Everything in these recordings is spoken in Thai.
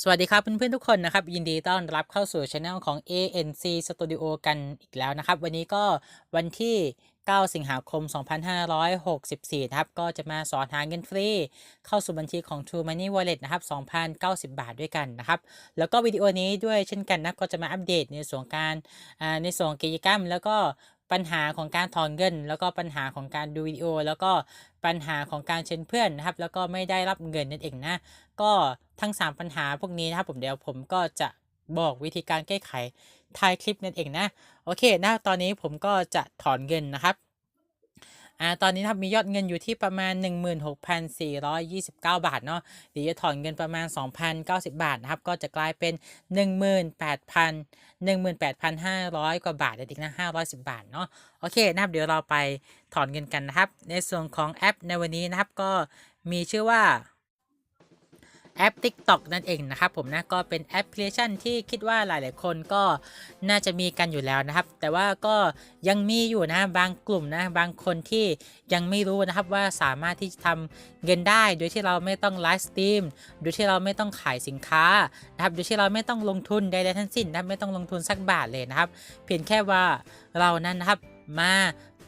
สวัสดีครับเพื่อนๆทุกคนนะครับ ยินดีต้อนรับเข้าสู่ช anel ของ ANC Studio กันอีกแล้วนะครับ วันนี้ก็วันที่ 9 สิงหาคม 2564 นะครับ ก็จะมาสอนหาเงินฟรี เข้าสู่บัญชีของ True Money Wallet นะครับ 2,090 บาทด้วยกันนะครับ แล้วก็วิดีโอนี้ด้วยเช่นกันนะก็จะมาอัปเดตในส่วนการในส่วนกิจกรรม แล้วก็ ปัญหาของการถอนเงิน แล้วก็ปัญหาของการดูวิดีโอ แล้วก็ปัญหาของการเชิญเพื่อนนะครับ แล้วก็ไม่ได้รับเงินนั่นเองนะ ก็ทั้ง 3 ปัญหาพวกนี้นะครับผมเดี๋ยวผมก็จะบอกวิธีการแก้ไขท้ายคลิปนั่นเองนะ โอเคนะตอนนี้ผมก็จะถอนเงินนะครับ อ่าตอนนี้ถ้ามียอดเงินอยู่ที่ประมาณ 16,429 บาทเนาะเดี๋ยวจะถอนเงินประมาณ 2,090 บาทนะครับ ก็จะกลายเป็น 18,000 18,500 กว่าบาทเด็กนะ510 บาทเนาะโอเคนะครับเดี๋ยวเราไปถอนเงินกันนะครับ ในส่วนของแอปในวันนี้นะครับก็มีชื่อว่า แอป TikTok นั่นเองนะครับผมนะก็เป็นแอปพลิเคชันที่คิดว่าหลาย ๆ คนก็น่าจะมีกันอยู่แล้วนะครับ แต่ว่าก็ยังมีอยู่นะบางกลุ่มนะบางคนที่ยังไม่รู้นะครับว่าสามารถที่จะทำเงินได้ โดยที่เราไม่ต้องไลฟ์สตรีมโดยที่เราไม่ต้องขายสินค้านะครับโดยที่เราไม่ต้องลงทุนใดๆทั้งสิ้นนะไม่ต้องลงทุนสักบาทเลยนะครับ เพียงแค่ว่าเรานั้นนะครับมา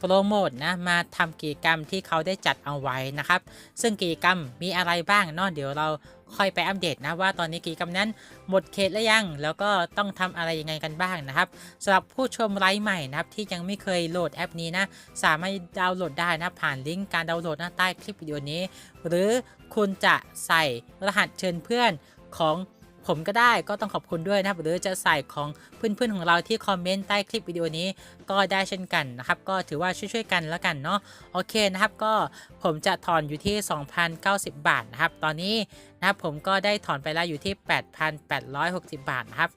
ปรโมทนะมาทำกิจกรรมที่เขาได้จัดเอาไว้นะครับ ซึ่งกิจกรรมมีอะไรบ้างเนาะเดี๋ยวเราค่อยไปอัปเดตนะว่าตอนนี้กิจกรรมนั้นหมดเขตแล้วยัง แล้วก็ต้องทำอะไรยังไงกันบ้างนะครับสำหรับผู้ชมไลฟ์ใหม่นะครับที่ยังไม่เคยโหลดแอปนี้นะ สามารถดาวน์โหลดได้นะผ่านลิงก์การดาวน์โหลดน้าใต้คลิปวิดีโอนี้ หรือคุณจะใส่รหัสเชิญเพื่อนของ ผมก็ได้ก็ต้องขอบคุณด้วยนะครับหรือจะใส่ของเพื่อนๆของเราที่คอมเมนต์ใต้คลิปวิดีโอนี้ก็ได้เช่นกันนะครับก็ถือว่าช่วยๆกันแล้วกันเนาะโอเคนะครับก็ผมจะถอนอยู่ที่ 2,090 บาทนะครับตอนนี้นะครับผมก็ได้ถอนไปแล้วอยู่ที่ 8,860 บาทนะครับ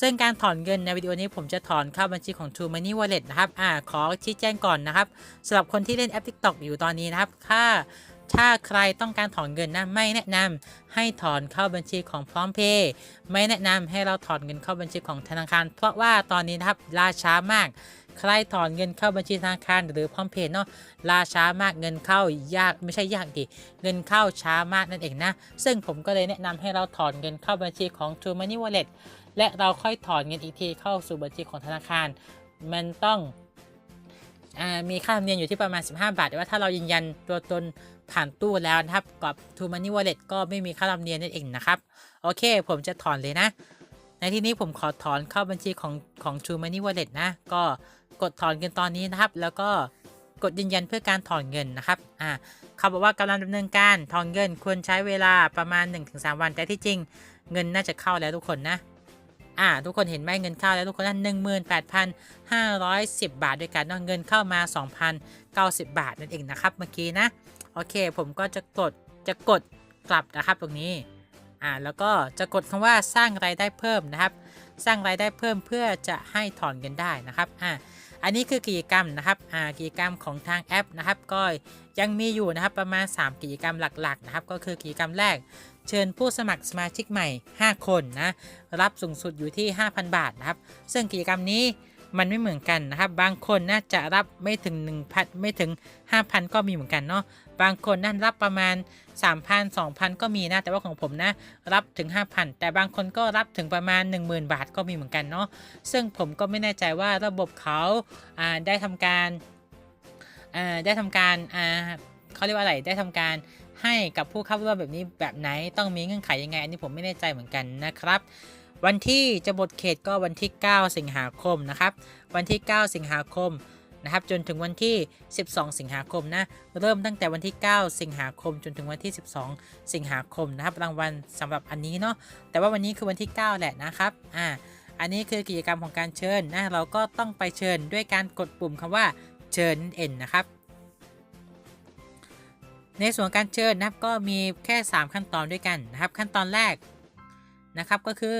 ซึ่งการถอนเงินในวิดีโอนี้ผมจะถอนเข้าบัญชีของ True Money Wallet นะครับ อ่า ขอชี้แจงก่อนนะครับสำหรับคนที่เล่นแอป TikTok อยู่ตอนนี้นะครับถ้า ถ้าใครต้องการถอนเงินนะไม่แนะนำให้ถอนเข้าบัญชีของพร้อมเพย์ไม่แนะนำให้เราถอนเงินเข้าบัญชีของธนาคาร เพราะว่าตอนนี้นะครับล่าช้ามาก ใครถอนเงินเข้าบัญชีธนาคารหรือพร้อมเพย์เนาะล่าช้ามากเงินเข้ายากไม่ใช่ยากดิเงินเข้าช้ามากนั่นเองนะ ซึ่งผมก็เลยแนะนำให้เราถอนเงินเข้าบัญชีของ True Money Wallet และเราค่อยถอนเงินอีกทีเข้าสู่บัญชีของธนาคาร มันต้อง มีค่าธรรมเนียมอยู่ที่ประมาณ 15 บาท แต่ว่าถ้าเรายืนยันตัวตนผ่านตู้แล้วนะครับกับ True Money Wallet ก็ไม่มีค่าธรรมเนียมนั่นเองนะครับ โอเค ผมจะถอนเลยนะ ในที่นี้ผมขอถอนเข้าบัญชีของของ True Money Wallet นะ ก็กดถอนเงินตอนนี้นะครับ แล้วก็กดยืนยันเพื่อการถอนเงินนะครับ อ่า เขาบอกว่ากำลังดำเนินการถอนเงินควรใช้เวลาประมาณ 1-3 วัน แต่ที่จริงเงินน่าจะเข้าแล้วทุกคนนะ อ่าทุกคนเห็นไหมเงินเข้าแล้วทุกคนนะหนึ่งหมื่นแปดพันห้าร้อยสิบบาทด้วยกันเนาะเงินเข้ามาสองพันเก้าสิบบาทนั่นเองนะครับเมื่อกี้นะโอเค ผมก็จะกดจะกดกลับนะครับตรงนี้อ่าแล้วก็จะกดคำว่าสร้างรายได้เพิ่มนะครับ สร้างรายได้เพิ่มเพื่อจะให้ถอนเงินได้นะครับอ่า อันนี้คือกิจกรรมนะครับอ่ากิจกรรมของทางแอปนะครับ ก็ยังมีอยู่นะครับประมาณ 3 กิจกรรมหลักๆนะครับก็คือกิจกรรมแรก เชิญผู้สมัครสมาชิกใหม่ 5 คนนะรับสูงสุดอยู่ที่ 5,000 บาทนะครับ ซึ่งกิจกรรมนี้ มันไม่เหมือนกันนะครับ บางคนน่าจะรับไม่ถึง1,000ไม่ถึง 5,000 ก็มีเหมือนกันเนาะบางคนนั่นรับประมาณ 3,000 2,000 ก็มีนะ แต่ว่าของผมนะรับถึง 5,000 แต่บางคนก็รับถึงประมาณ 10,000 บาทก็มีเหมือนกันเนาะซึ่งผมก็ไม่แน่ใจว่าระบบเขาาได้ทำการาได้ทำการาเขาเรียกว่าอะไรได้ทำการให้กับผู้เข้าร่วมแบบนี้แบบไหนต้องมีเงื่อนไขยังไง อันนี้ผมไม่แน่ใจเหมือนกันนะครับ วันที่จะหมดเขตก็วันที่ 9 สิงหาคมนะครับ วันที่ 9 สิงหาคมนะครับจนถึงวันที่ 12 สิงหาคมนะเริ่มตั้งแต่วันที่ 9 สิงหาคมจนถึงวันที่ 12 สิงหาคมนะครับรางวัลสำหรับอันนี้เนาะแต่ว่าวันนี้คือวันที่ 9 แหละนะครับอ่าอันนี้คือกิจกรรมของการเชิญนะเราก็ต้องไปเชิญด้วยการกดปุ่มคำว่าเชิญนั่นเองนะครับ ในส่วนการเชิญนะครับก็มีแค่ 3 ขั้นตอนด้วยกันนะครับ ขั้นตอนแรกนะครับก็คือ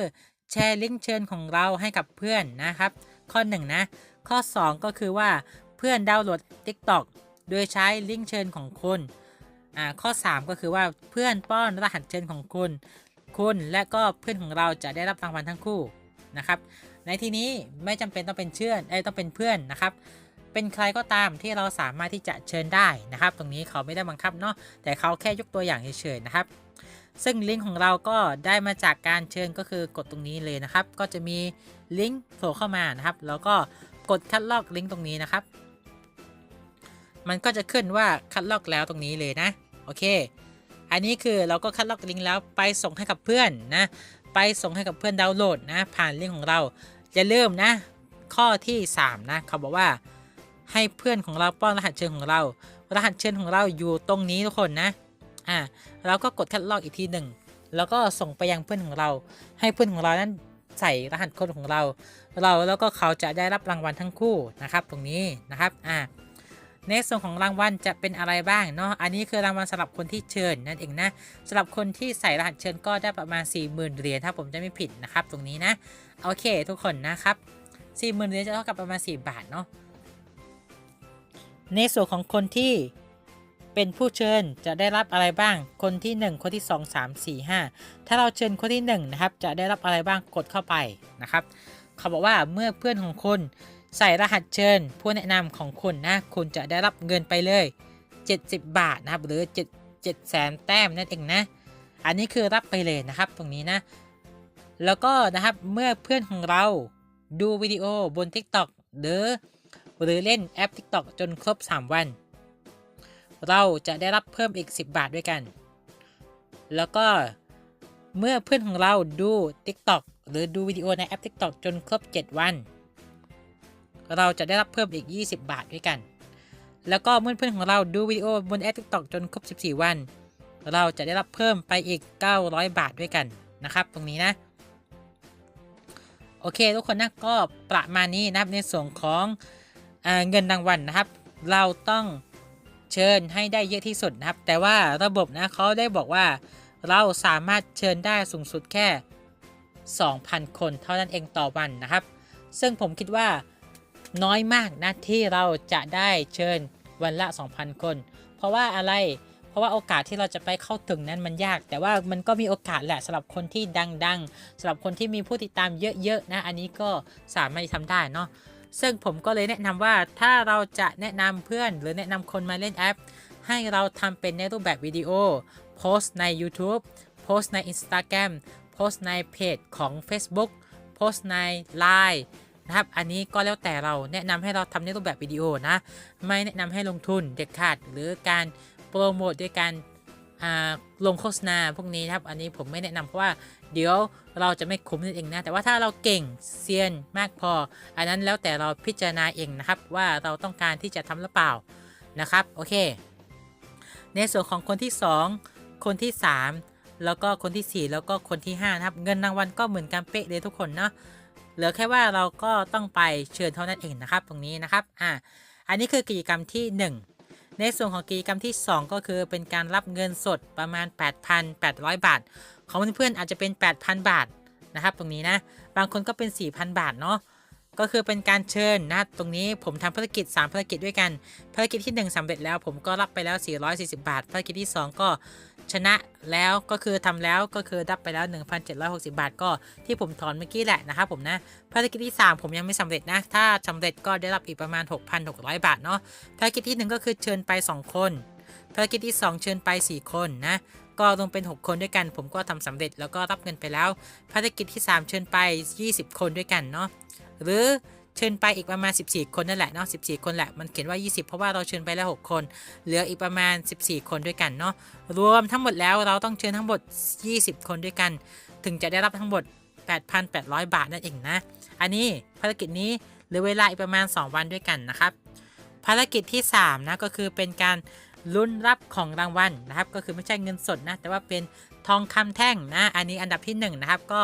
แชร์ลิงก์เชิญของเราให้กับเพื่อนนะครับ ข้อ 1 นะ ข้อ 2 ก็คือว่าเพื่อนดาวน์โหลด TikTok โดยใช้ลิงก์เชิญของคุณอ่าข้อ 3 ก็คือว่าเพื่อนป้อนรหัสเชิญของคุณ คุณและก็เพื่อนของเราจะได้รับรางวัลทั้งคู่นะครับ ในที่นี้ไม่จำเป็นต้องเป็นเชื่อนไอ้ต้องเป็นเพื่อนนะครับ เป็นใครก็ตามที่เราสามารถที่จะเชิญได้นะครับ ตรงนี้เขาไม่ได้บังคับเนาะแต่เขาแค่ยกตัวอย่างเฉยๆนะครับ ซึ่งลิงก์ของเราก็ได้มาจากการเชิญก็คือกดตรงนี้เลยนะครับ ก็จะมีลิงก์โผล่เข้ามานะครับ แล้วก็กดคัดลอกลิงก์ตรงนี้นะครับ มันก็จะขึ้นว่าคัดลอกแล้วตรงนี้เลยนะ โอเค อันนี้คือเราก็คัดลอกลิงก์แล้วไปส่งให้กับเพื่อนนะ ไปส่งให้กับเพื่อนดาวน์โหลดนะ ผ่านลิงก์ของเราอย่าลืมนะ ข้อที่ 3 นะเขาบอกว่าให้เพื่อนของเราป้อนรหัสเชิญของเรา รหัสเชิญของเราอยู่ตรงนี้ทุกคนนะ อ่าเราก็กดคัดลอกอีกทีหนึ่งแล้วก็ส่งไปยังเพื่อนของเรา ให้เพื่อนของเรานั้นใส่รหัสโค้ดของเรา เราแล้วก็เขาจะได้รับรางวัลทั้งคู่นะครับ ตรงนี้นะครับอ่าในส่วนของรางวัลจะเป็นอะไรบ้างเนาะ อันนี้คือรางวัลสำหรับคนที่เชิญนั่นเองนะสำหรับคนที่ใส่รหัสเชิญก็ได้ประมาณ 40,000เหรียญถ้าผมจะไม่ผิดนะครับ ตรงนี้นะ โอเคทุกคนนะครับ 40,000เหรียญจะเท่ากับประมาณ 4 บาทเนาะ ในส่วนของคนที่ เป็นผู้เชิญจะได้รับอะไรบ้าง คนที่ 1 คนที่ 2 3 4 5 ถ้าเราเชิญคนที่1นะครับจะได้รับอะไรบ้างกดเข้าไปนะครับ เขาบอกว่าเมื่อเพื่อนของคุณใส่รหัสเชิญ ผู้แนะนำของคุณนะคุณจะได้รับเงินไปเลย 70 บาทนะครับ หรือ 7 7แสนแต้มนั่นเองนะ อันนี้คือรับไปเลยนะครับตรงนี้นะ แล้วก็นะครับเมื่อเพื่อนของเราดูวิดีโอบน TikTok หรือหรือเล่นแอป TikTok จนครบ 3 วัน เราจะได้รับเพิ่มอีก 10 บาทด้วยกัน แล้วก็เมื่อเพื่อนของเราดู TikTok หรือดูวิดีโอในแอป TikTok จนครบ 7 วัน เราจะได้รับเพิ่มอีก 20 บาทด้วยกัน แล้วก็เมื่อเพื่อนของเราดูวิดีโอบนแอป TikTok จนครบ 14 วัน เราจะได้รับเพิ่มไปอีก 900 บาทด้วยกันนะครับ ตรงนี้นะ โอเค ทุกคนนะก็ประมาณนี้นะครับในส่วนของเอเงินรางวัลนะครับ เราต้อง เชิญให้ได้เยอะที่สุดนะครับ แต่ว่าระบบนะเขาได้บอกว่า เราสามารถเชิญได้สูงสุดแค่ 2,000 คนเท่านั้นเองต่อวันนะครับ ซึ่งผมคิดว่าน้อยมากนะที่เราจะได้เชิญวันละ 2,000 คน เพราะว่าอะไร เพราะว่าโอกาสที่เราจะไปเข้าถึงนั้นมันยาก แต่ว่ามันก็มีโอกาสแหละสำหรับคนที่ดังๆสำหรับคนที่มีผู้ติดตามเยอะๆนะ อันนี้ก็สามารถทำได้เนาะ ซึ่งผมก็เลยแนะนำว่าถ้าเราจะแนะนำเพื่อน หรือแนะนำคนมาเล่นแอป ให้เราทำเป็นในรูปแบบวิดีโอ โพสต์ใน YouTube โพสต์ใน Instagram โพสต์ในเพจของ Facebook โพสต์ใน Line นะครับ อันนี้ก็แล้วแต่เราแนะนำให้เราทำในรูปแบบวิดีโอนะ ไม่แนะนำให้ลงทุนเด็ดขาดหรือการโปรโมทด้วยการ ลงโฆษณาพวกนี้นะครับ อันนี้ผมไม่แนะนำเพราะว่าเดี๋ยวเราจะไม่คุ้มนั่นเองนะ แต่ว่าถ้าเราเก่งเซียนมากพอ อันนั้นแล้วแต่เราพิจารณาเองนะครับ ว่าเราต้องการที่จะทำหรือเปล่านะครับ โอเค ในส่วนของคนที่ 2 คนที่ 3 แล้วก็คนที่ 4 แล้วก็คนที่5นะครับ เงินรางวัลก็เหมือนกันเป๊ะเลยทุกคนเนาะ เหลือแค่ว่าเราก็ต้องไปเชิญเท่านั้นเองนะครับ ตรงนี้นะครับ อ่า อันนี้คือกิจกรรมที่ 1 ในส่วนของกิจกรรมที่ 2 ก็คือเป็นการรับเงินสดประมาณ 8,800 บาท ของเพื่อนๆอาจจะเป็น 8,000 บาทนะครับ ตรงนี้นะ บางคนก็เป็น 4,000 บาทเนาะก็คือเป็นการเชิญนะตรงนี้ผมทำภารกิจ 3 ภารกิจด้วยกัน ภารกิจที่ 1สำเร็จแล้วผมก็รับไปแล้ว 440 บาท ภารกิจที่ 2 ก็ ชนะแล้วก็คือทำแล้วก็คือรับไปแล้ว 1,760 บาทก็ที่ผมถอนเมื่อกี้แหละนะครับผมนะภารกิจที่ 3 ผมยังไม่สำเร็จนะ ถ้าสำเร็จก็ได้รับอีกประมาณ 6,600 บาทเนาะภารกิจที่ 1 ก็คือเชิญไป 2 คนภารกิจที่ 2 เชิญไป 4 คนนะก็รวมเป็น 6 คนด้วยกัน ผมก็ทำสำเร็จแล้วก็รับเงินไปแล้ว ภารกิจที่ 3 เชิญไป 20 คนด้วยกันเนาะหรือ เชิญไปอีกประมาณ 14 คนนั่นแหละเนาะ14 คนแหละมันเขียนว่า 20 เพราะว่าเราเชิญไปแล้ว 6 คน เหลืออีกประมาณ 14 คนด้วยกันเนาะรวมทั้งหมดแล้วเราต้องเชิญทั้งหมด 20 คนด้วยกัน ถึงจะได้รับทั้งหมด 8,800 บาทนั่นเองนะ อันนี้ภารกิจนี้เหลือเวลาอีกประมาณ 2 วันด้วยกันนะครับภารกิจที่3นะก็คือเป็นการลุ้นรับของรางวัลนะครับ ก็คือไม่ใช่เงินสดนะแต่ว่าเป็นทองคำแท่งนะ อันนี้อันดับที่1นะครับก็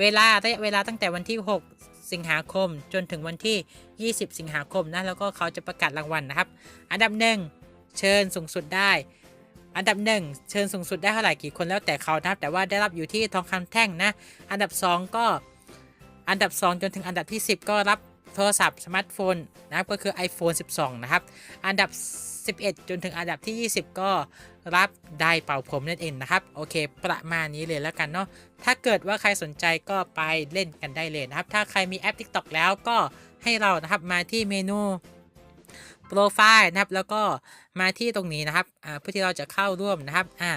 เวลาระยะเวลาตั้งแต่วันที่ 6 สิงหาคม จนถึงวันที่ 20 สิงหาคมนะแล้วก็เขาจะประกาศรางวัลนะครับ อันดับหนึ่งเชิญสูงสุดได้ อันดับหนึ่งเชิญสูงสุดได้เท่าไหร่กี่คนแล้วแต่เขานะครับแต่ว่าได้รับอยู่ที่ทองคำแท่งนะ อันดับ 2 ก็อันดับ 2 จนถึงอันดับที่ 10 ก็รับ โทรศัพท์สมาร์ทโฟนนะครับก็คือ iPhone 12 นะครับ อันดับ 11 จนถึงอันดับที่ 20 ก็รับได้เป่าผมนั่นเองนะครับ โอเค ประมาณนี้เลยแล้วกันเนาะถ้าเกิดว่าใครสนใจก็ไปเล่นกันได้เลยนะครับ ถ้าใครมีแอป TikTok แล้วก็ให้เรานะครับมาที่เมนูโปรไฟล์นะครับ แล้วก็มาที่ตรงนี้นะครับอ่าเพื่อที่เราจะเข้าร่วมนะครับอ่า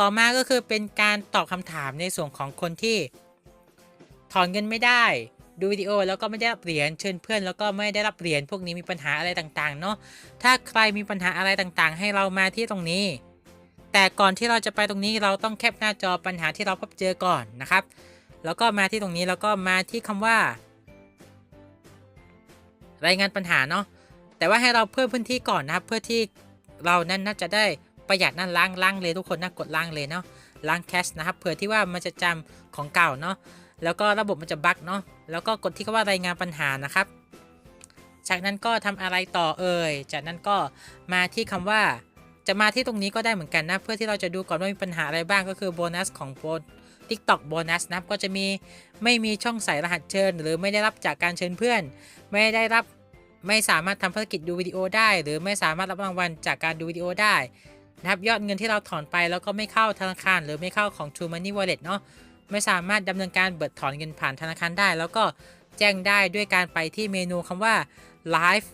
ต่อมาก็คือเป็นการตอบคำถามในส่วนของคนที่ถอนเงินไม่ได้ ดูวิดีโอแล้วก็ไม่ได้รับเหรียญเชิญเพื่อนแล้วก็ไม่ได้รับเหรียญพวกนี้มีปัญหาอะไรต่างๆ เนาะถ้าใครมีปัญหาอะไรต่างๆ ให้เรามาที่ตรงนี้ แต่ก่อนที่เราจะไปตรงนี้เราต้องแคปหน้าจอปัญหาที่เราพบเจอก่อนนะครับ แล้วก็มาที่ตรงนี้แล้วก็มาที่คำว่า รายงานปัญหาเนาะแต่ว่าให้เราเพิ่มพื้นที่ก่อนนะครับ เพื่อที่เรานั้นน่าจะได้ประหยัดนั่นล้างล้างเลยทุกคนนะกดล้างเลยเนาะล้างแคชนะครับเผื่อที่ว่ามันจะจำของเก่าเนาะแล้วก็ระบบมันจะบั๊กเนาะ แล้วก็กดที่คำว่ารายงานปัญหานะครับ จากนั้นก็ทำอะไรต่อเอ่ย จากนั้นก็มาที่คำว่าจะมาที่ตรงนี้ก็ได้เหมือนกันนะ เพื่อที่เราจะดูก่อนว่ามีปัญหาอะไรบ้างก็คือโบนัสของโบน TikTok โบนัสนับก็จะมีไม่มีช่องใส่รหัสเชิญ หรือไม่ได้รับจากการเชิญเพื่อน ไม่ได้รับไม่สามารถทำภารกิจดูวิดีโอได้ หรือไม่สามารถรับรางวัลจากการดูวิดีโอได้นะครับยอดเงินที่เราถอนไปแล้วก็ไม่เข้าธนาคาร หรือไม่เข้าของ True Money Wallet เนาะ ไม่สามารถดำเนินการเบิดถอนเงินผ่านธนาคารได้ แล้วก็แจ้งได้ด้วยการไปที่เมนูคำว่า Live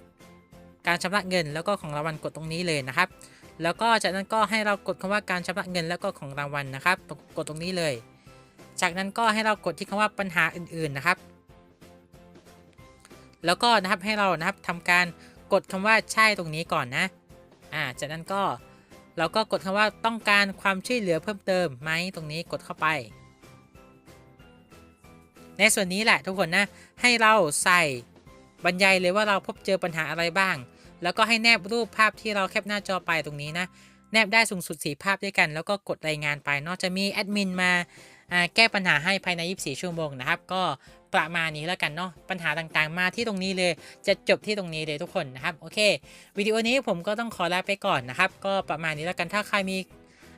การชำระเงินแล้วก็ของรางวัลกดตรงนี้เลยนะครับ แล้วก็จากนั้นก็ให้เรากดคำว่าการชำระเงินแล้วก็ของรางวัลนะครับ กดตรงนี้เลย จากนั้นก็ให้เรากดที่คำว่าปัญหาอื่นๆนะครับ แล้วก็นะครับให้เรานะครับทำการกดคำว่าใช่ตรงนี้ก่อนนะอ่าจากนั้นก็เราก็กดคำว่าต้องการความช่วยเหลือเพิ่มเติมไหมตรงนี้กดเข้าไป ในส่วนนี้แหละทุกคนนะ ให้เราใส่บรรยายเลยว่าเราพบเจอปัญหาอะไรบ้าง แล้วก็ให้แนบรูปภาพที่เราแคปหน้าจอไปตรงนี้นะ แนบได้สูงสุดสีภาพด้วยกัน แล้วก็กดรายงานไปนอกจะมีแอดมินมาอ่าแก้ปัญหาให้ภายใน 24 ชั่วโมงนะครับ ก็ประมาณนี้แล้วกันเนาะ ปัญหาต่างๆ มาที่ตรงนี้เลย จะจบที่ตรงนี้เลยทุกคนนะครับ โอเค วิดีโอนี้ผมก็ต้องขอลาไปก่อนนะครับ ก็ประมาณนี้แล้วกัน ถ้าใครมี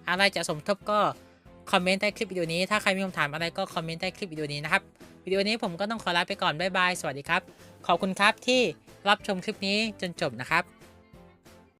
อะไรจะสมทบก็คอมเมนต์ใต้คลิปวิดีโอนี้ ถ้าใครมีคำถามอะไรก็คอมเมนต์ใต้คลิปวิดีโอนี้นะครับ วิดีโอนี้ผมก็ต้องขอลาไปก่อนบ๊ายบายสวัสดีครับ ขอบคุณครับที่รับชมคลิปนี้จนจบนะครับ